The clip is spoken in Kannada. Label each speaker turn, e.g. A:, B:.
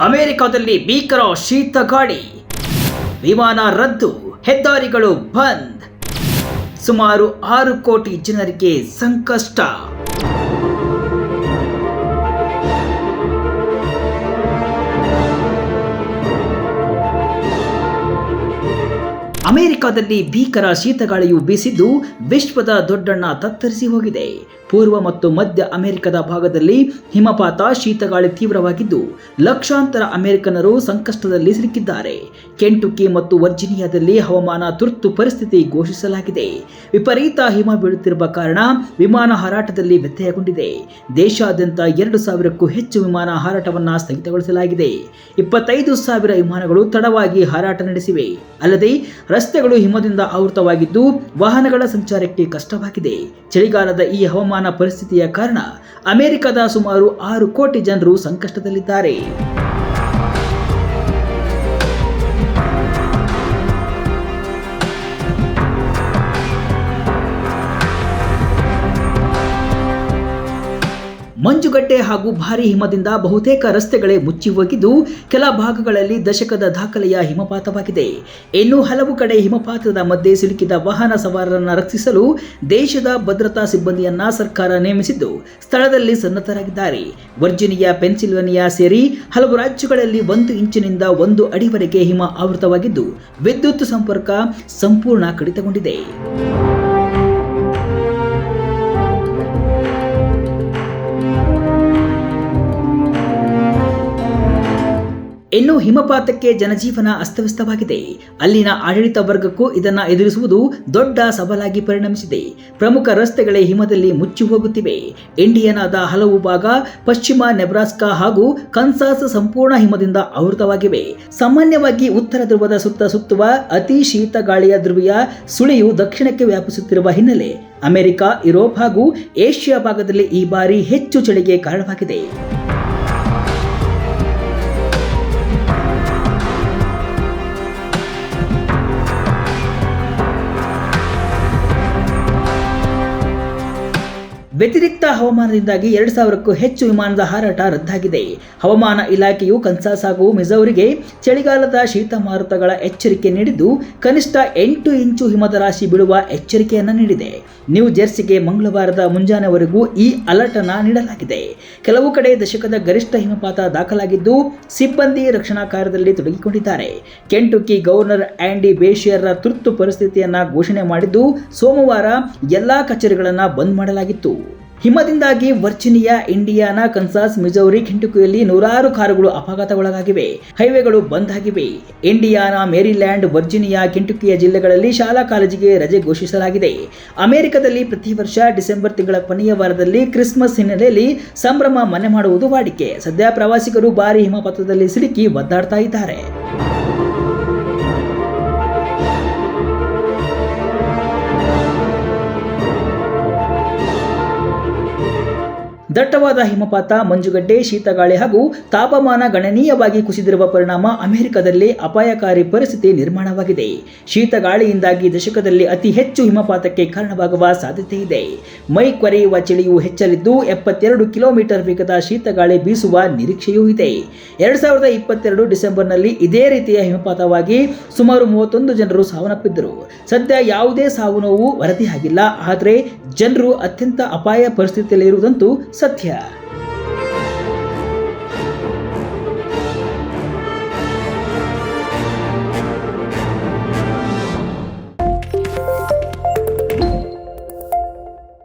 A: ಅಮೆರಿಕದಲ್ಲಿ ಭೀಕರ ಶೀತ ಗಾಳಿ ವಿಮಾನ ರದ್ದು. ಹೆದ್ದಾರಿಗಳು ಬಂದ್. ಸುಮಾರು ಆರು ಕೋಟಿ ಜನರಿಗೆ ಸಂಕಷ್ಟ. ಅಮೆರಿಕದಲ್ಲಿ ಭೀಕರ ಶೀತಗಾಳಿಯು ಬೀಸಿದ್ದು ವಿಶ್ವದ ದೊಡ್ಡಣ್ಣ ತತ್ತರಿಸಿ ಹೋಗಿದೆ. ಪೂರ್ವ ಮತ್ತು ಮಧ್ಯ ಅಮೆರಿಕದ ಭಾಗದಲ್ಲಿ ಹಿಮಪಾತ, ಶೀತಗಾಳಿ ತೀವ್ರವಾಗಿದ್ದು, ಲಕ್ಷಾಂತರ ಅಮೆರಿಕನರು ಸಂಕಷ್ಟದಲ್ಲಿ ಸಿಲುಕಿದ್ದಾರೆ. ಕೆಂಟುಕಿ ಮತ್ತು ವರ್ಜಿನಿಯಾದಲ್ಲಿ ಹವಾಮಾನ ತುರ್ತು ಪರಿಸ್ಥಿತಿ ಘೋಷಿಸಲಾಗಿದೆ. ವಿಪರೀತ ಹಿಮ ಬೀಳುತ್ತಿರುವ ಕಾರಣ ವಿಮಾನ ಹಾರಾಟದಲ್ಲಿ ವ್ಯತ್ಯಯಗೊಂಡಿದೆ. ದೇಶಾದ್ಯಂತ ಎರಡು ಸಾವಿರಕ್ಕೂ ಹೆಚ್ಚು ವಿಮಾನ ಹಾರಾಟವನ್ನು ಸ್ಥಗಿತಗೊಳಿಸಲಾಗಿದೆ. ಇಪ್ಪತ್ತೈದು ಸಾವಿರ ವಿಮಾನಗಳು ತಡವಾಗಿ ಹಾರಾಟ ನಡೆಸಿವೆ. ಅಲ್ಲದೆ, ರಸ್ತೆಗಳು ಹಿಮದಿಂದ ಆವೃತವಾಗಿದ್ದು, ವಾಹನಗಳ ಸಂಚಾರಕ್ಕೆ ಕಷ್ಟವಾಗಿದೆ. ಚಳಿಗಾಲದ ಈ ಹವಾಮಾನ ಪರಿಸ್ಥಿತಿಯ ಕಾರಣ ಅಮೆರಿಕದ ಸುಮಾರು ಆರು ಕೋಟಿ ಜನರು ಸಂಕಷ್ಟದಲ್ಲಿದ್ದಾರೆ. ಮಂಜುಗಡ್ಡೆ ಹಾಗೂ ಭಾರಿ ಹಿಮದಿಂದ ಬಹುತೇಕ ರಸ್ತೆಗಳೇ ಮುಚ್ಚಿ ಹೋಗಿದ್ದು ಕೆಲ ಭಾಗಗಳಲ್ಲಿ ದಶಕದ ದಾಖಲೆಯ ಹಿಮಪಾತವಾಗಿದೆ. ಇನ್ನು ಹಲವು ಕಡೆ ಹಿಮಪಾತದ ಮಧ್ಯೆ ಸಿಲುಕಿದ ವಾಹನ ಸವಾರರನ್ನು ರಕ್ಷಿಸಲು ದೇಶದ ಭದ್ರತಾ ಸಿಬ್ಬಂದಿಯನ್ನ ಸರ್ಕಾರ ನೇಮಿಸಿದ್ದು, ಸ್ಥಳದಲ್ಲಿ ಸನ್ನದ್ಧರಾಗಿದ್ದಾರೆ. ವರ್ಜಿನಿಯಾ, ಪೆನ್ಸಿಲ್ವೇನಿಯಾ ಸೇರಿ ಹಲವು ರಾಜ್ಯಗಳಲ್ಲಿ ಒಂದು ಇಂಚಿನಿಂದ ಒಂದು ಅಡಿವರೆಗೆ ಹಿಮ ಆವೃತವಾಗಿದ್ದು, ವಿದ್ಯುತ್ ಸಂಪರ್ಕ ಸಂಪೂರ್ಣ ಕಡಿತಗೊಂಡಿದೆ. ಇನ್ನು ಹಿಮಪಾತಕ್ಕೆ ಜನಜೀವನ ಅಸ್ತವ್ಯಸ್ತವಾಗಿದೆ. ಅಲ್ಲಿನ ಆಡಳಿತ ವರ್ಗಕ್ಕೂ ಇದನ್ನ ಎದುರಿಸುವುದು ದೊಡ್ಡ ಸವಾಲಾಗಿ ಪರಿಣಮಿಸಿದೆ. ಪ್ರಮುಖ ರಸ್ತೆಗಳೇ ಹಿಮದಲ್ಲಿ ಮುಚ್ಚಿ ಹೋಗುತ್ತಿವೆ. ಇಂಡಿಯಾನಾದ ಹಲವು ಭಾಗ ಪಶ್ಚಿಮ ನೆಬ್ರಾಸ್ಕಾ ಹಾಗೂ ಕನ್ಸಾಸ್ ಸಂಪೂರ್ಣ ಹಿಮದಿಂದ ಆವೃತವಾಗಿವೆ. ಸಾಮಾನ್ಯವಾಗಿ ಉತ್ತರ ಧ್ರುವದ ಸುತ್ತ ಸುತ್ತುವ ಅತಿ ಶೀತ ಗಾಳಿಯ ಧ್ರುವೀಯ ಸುಳಿಯು ದಕ್ಷಿಣಕ್ಕೆ ವ್ಯಾಪಿಸುತ್ತಿರುವ ಹಿನ್ನೆಲೆ ಅಮೆರಿಕ, ಯುರೋಪ್ ಹಾಗೂ ಏಷ್ಯಾ ಭಾಗದಲ್ಲಿ ಈ ಬಾರಿ ಹೆಚ್ಚು ಚಳಿಗೆ ಕಾರಣವಾಗಿದೆ. ವ್ಯತಿರಿಕ್ತ ಹವಾಮಾನದಿಂದಾಗಿ ಎರಡು ಸಾವಿರಕ್ಕೂ ಹೆಚ್ಚು ವಿಮಾನದ ಹಾರಾಟ ರದ್ದಾಗಿದೆ. ಹವಾಮಾನ ಇಲಾಖೆಯು ಕನ್ಸಾಸ್ ಹಾಗೂ ಮಿಜೋರಿಗೆ ಚಳಿಗಾಲದ ಶೀತ ಮಾರುತಗಳ ಎಚ್ಚರಿಕೆ ನೀಡಿದ್ದು, ಕನಿಷ್ಠ ಎಂಟು ಇಂಚು ಹಿಮದ ರಾಶಿ ಬೀಳುವ ಎಚ್ಚರಿಕೆಯನ್ನು ನೀಡಿದೆ. ನ್ಯೂ ಜೆರ್ಸಿಗೆ ಮಂಗಳವಾರದ ಮುಂಜಾನೆವರೆಗೂ ಈ ಅಲರ್ಟ್ ಅನ್ನು ನೀಡಲಾಗಿದೆ. ಕೆಲವು ಕಡೆ ದಶಕದ ಗರಿಷ್ಠ ಹಿಮಪಾತ ದಾಖಲಾಗಿದ್ದು, ಸಿಬ್ಬಂದಿ ರಕ್ಷಣಾ ಕಾರ್ಯದಲ್ಲಿ ತೊಡಗಿಕೊಂಡಿದ್ದಾರೆ. ಕೆಂಟುಕಿ ಗವರ್ನರ್ ಆಂಡಿ ಬೇಷಿಯರ್ರ ತುರ್ತು ಪರಿಸ್ಥಿತಿಯನ್ನು ಘೋಷಣೆ ಮಾಡಿದ್ದು, ಸೋಮವಾರ ಎಲ್ಲಾ ಕಚೇರಿಗಳನ್ನು ಬಂದ್ ಮಾಡಲಾಗಿತ್ತು. ಹಿಮದಿಂದಾಗಿ ವರ್ಜಿನಿಯಾ, ಇಂಡಿಯಾನಾ, ಕನ್ಸಾಸ್, ಮಿಜೋರಿ ಕಿಂಟುಕಿಯಲ್ಲಿ ನೂರಾರು ಕಾರುಗಳು ಅಪಘಾತಗೊಳಗಾಗಿವೆ. ಹೈವೇಗಳು ಬಂದ್ ಆಗಿವೆ. ಇಂಡಿಯಾನಾ, ಮೇರಿಲ್ಯಾಂಡ್, ವರ್ಜಿನಿಯಾ ಕಿಂಟುಕಿಯ ಜಿಲ್ಲೆಗಳಲ್ಲಿ ಶಾಲಾ ಕಾಲೇಜಿಗೆ ರಜೆ ಘೋಷಿಸಲಾಗಿದೆ. ಅಮೆರಿಕದಲ್ಲಿ ಪ್ರತಿ ವರ್ಷ ಡಿಸೆಂಬರ್ ತಿಂಗಳ ಕೊನೆಯ ವಾರದಲ್ಲಿ ಕ್ರಿಸ್ಮಸ್ ಹಿನ್ನೆಲೆಯಲ್ಲಿ ಸಂಭ್ರಮ ಮನೆ ಮಾಡುವುದು ವಾಡಿಕೆ. ಸದ್ಯ ಪ್ರವಾಸಿಗರು ಭಾರಿ ಹಿಮಪಾತದಲ್ಲಿ ಸಿಲುಕಿ ಒದ್ದಾಡ್ತಾ ಇದ್ದಾರೆ. ದಟ್ಟವಾದ ಹಿಮಪಾತ, ಮಂಜುಗಡ್ಡೆ, ಶೀತಗಾಳಿ ಹಾಗೂ ತಾಪಮಾನ ಗಣನೀಯವಾಗಿ ಕುಸಿದಿರುವ ಪರಿಣಾಮ ಅಮೆರಿಕದಲ್ಲಿ ಅಪಾಯಕಾರಿ ಪರಿಸ್ಥಿತಿ ನಿರ್ಮಾಣವಾಗಿದೆ. ಶೀತಗಾಳಿಯಿಂದಾಗಿ ದಶಕದಲ್ಲಿ ಅತಿ ಹೆಚ್ಚು ಹಿಮಪಾತಕ್ಕೆ ಕಾರಣವಾಗುವ ಸಾಧ್ಯತೆ ಇದೆ. ಮೈ ಕೊರೆಯುವ ಚಳಿಯು ಹೆಚ್ಚಲಿದ್ದು, ಎಪ್ಪತ್ತೆರಡು ಕಿಲೋಮೀಟರ್ ವೇಗದ ಶೀತಗಾಳಿ ಬೀಸುವ ನಿರೀಕ್ಷೆಯೂ ಇದೆ. ಎರಡ್ ಸಾವಿರದ ಇಪ್ಪತ್ತೆರಡು ಡಿಸೆಂಬರ್ನಲ್ಲಿ ಇದೇ ರೀತಿಯ ಹಿಮಪಾತವಾಗಿ ಸುಮಾರು ಮೂವತ್ತೊಂದು ಜನರು ಸಾವನ್ನಪ್ಪಿದ್ದರು. ಸದ್ಯ ಯಾವುದೇ ಸಾವು ನೋವು ವರದಿಯಾಗಿಲ್ಲ. ಆದರೆ ಜನರು ಅತ್ಯಂತ ಅಪಾಯ ಪರಿಸ್ಥಿತಿಯಲ್ಲಿರುವುದಂತೂ 昨天